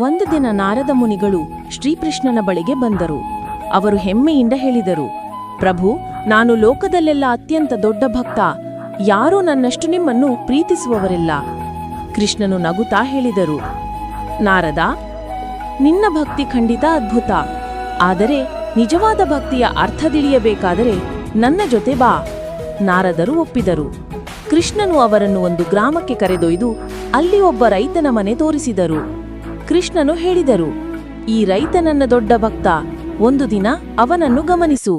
ಒಂದು ದಿನ ನಾರದ ಮುನಿಗಳು ಶ್ರೀಕೃಷ್ಣನ ಬಳಿಗೆ ಬಂದರು. ಅವರು ಹೆಮ್ಮೆಯಿಂದ ಹೇಳಿದರು, ಪ್ರಭು, ನಾನು ಲೋಕದಲ್ಲೆಲ್ಲ ಅತ್ಯಂತ ದೊಡ್ಡ ಭಕ್ತ. ಯಾರೂ ನನ್ನಷ್ಟು ನಿಮ್ಮನ್ನು ಪ್ರೀತಿಸುವವರಿಲ್ಲ. ಕೃಷ್ಣನು ನಗುತ್ತಾ ಹೇಳಿದರು, ನಾರದ, ನಿನ್ನ ಭಕ್ತಿ ಖಂಡಿತ ಅದ್ಭುತ. ಆದರೆ ನಿಜವಾದ ಭಕ್ತಿಯ ಅರ್ಥ ತಿಳಿಯಬೇಕಾದರೆ ನನ್ನ ಜೊತೆ ಬಾ. ನಾರದರು ಒಪ್ಪಿದರು. ಕೃಷ್ಣನು ಅವರನ್ನು ಒಂದು ಗ್ರಾಮಕ್ಕೆ ಕರೆದೊಯ್ದು ಅಲ್ಲಿ ಒಬ್ಬ ರೈತನ ಮನೆ ತೋರಿಸಿದರು. ಕೃಷ್ಣನು ಹೇಳಿದರು, ಈ ರೈತ ನನ್ನ ದೊಡ್ಡ ಭಕ್ತ, ಒಂದು ದಿನ ಅವನನ್ನು ಗಮನಿಸು.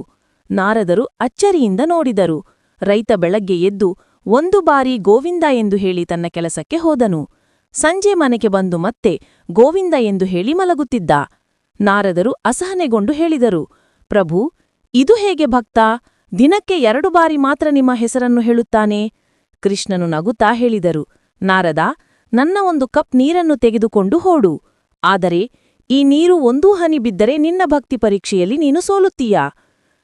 ನಾರದರು ಅಚ್ಚರಿಯಿಂದ ನೋಡಿದರು. ರೈತ ಬೆಳಗ್ಗೆ ಎದ್ದು ಒಂದು ಬಾರಿ ಗೋವಿಂದ ಎಂದು ಹೇಳಿ ತನ್ನ ಕೆಲಸಕ್ಕೆ ಹೋದನು. ಸಂಜೆ ಮನೆಗೆ ಬಂದು ಮತ್ತೆ ಗೋವಿಂದ ಎಂದು ಹೇಳಿ ಮಲಗುತ್ತಿದ್ದ. ನಾರದರು ಅಸಹನೆಗೊಂಡು ಹೇಳಿದರು, ಪ್ರಭು, ಇದು ಹೇಗೆ ಭಕ್ತ? ದಿನಕ್ಕೆ ಎರಡು ಬಾರಿ ಮಾತ್ರ ನಿಮ್ಮ ಹೆಸರನ್ನು ಹೇಳುತ್ತಾನೆ? ಕೃಷ್ಣನು ನಗುತ್ತಾ ಹೇಳಿದರು, ನಾರದ ನನ್ನ ಒಂದು ಕಪ್ ನೀರನ್ನು ತೆಗೆದುಕೊಂಡು ಹೋಡು. ಆದರೆ, ಈ ನೀರು ಒಂದೂ ಹನಿ ಬಿದ್ದರೆ ನಿನ್ನ ಭಕ್ತಿ ಪರೀಕ್ಷೆಯಲ್ಲಿ ನೀನು ಸೋಲುತ್ತೀಯಾ.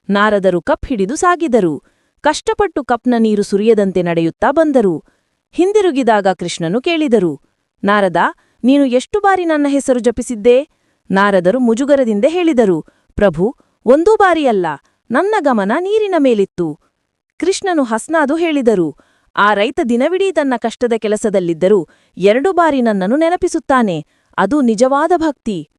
ನಾರದರು ಕಪ್ ಹಿಡಿದು ಸಾಗಿದರು. ಕಷ್ಟಪಟ್ಟು ಕಪ್ನ ನೀರು ಸುರಿಯದಂತೆ ನಡೆಯುತ್ತಾ ಬಂದರು. ಹಿಂದಿರುಗಿದಾಗ ಕೃಷ್ಣನು ಕೇಳಿದರು, ನಾರದ, ನೀನು ಎಷ್ಟು ಬಾರಿ ನನ್ನ ಹೆಸರು ಜಪಿಸಿದ್ದೆ? ನಾರದರು ಮುಜುಗರದಿಂದ ಹೇಳಿದರು, ಪ್ರಭು, ಒಂದೂ ಬಾರಿಯಲ್ಲ, ನನ್ನ ಗಮನ ನೀರಿನ ಮೇಲಿತ್ತು. ಕೃಷ್ಣನು ಹಸ್ನಾದು ಹೇಳಿದರು ಆ ರೈತ ದಿನವಿಡೀ ತನ್ನ ಕಷ್ಟದ ಕೆಲಸದಲ್ಲಿದ್ದರೂ ಎರಡು ಬಾರಿ ನನ್ನನ್ನು ನೆನಪಿಸುತ್ತಾನೆ. ಅದು ನಿಜವಾದ ಭಕ್ತಿ.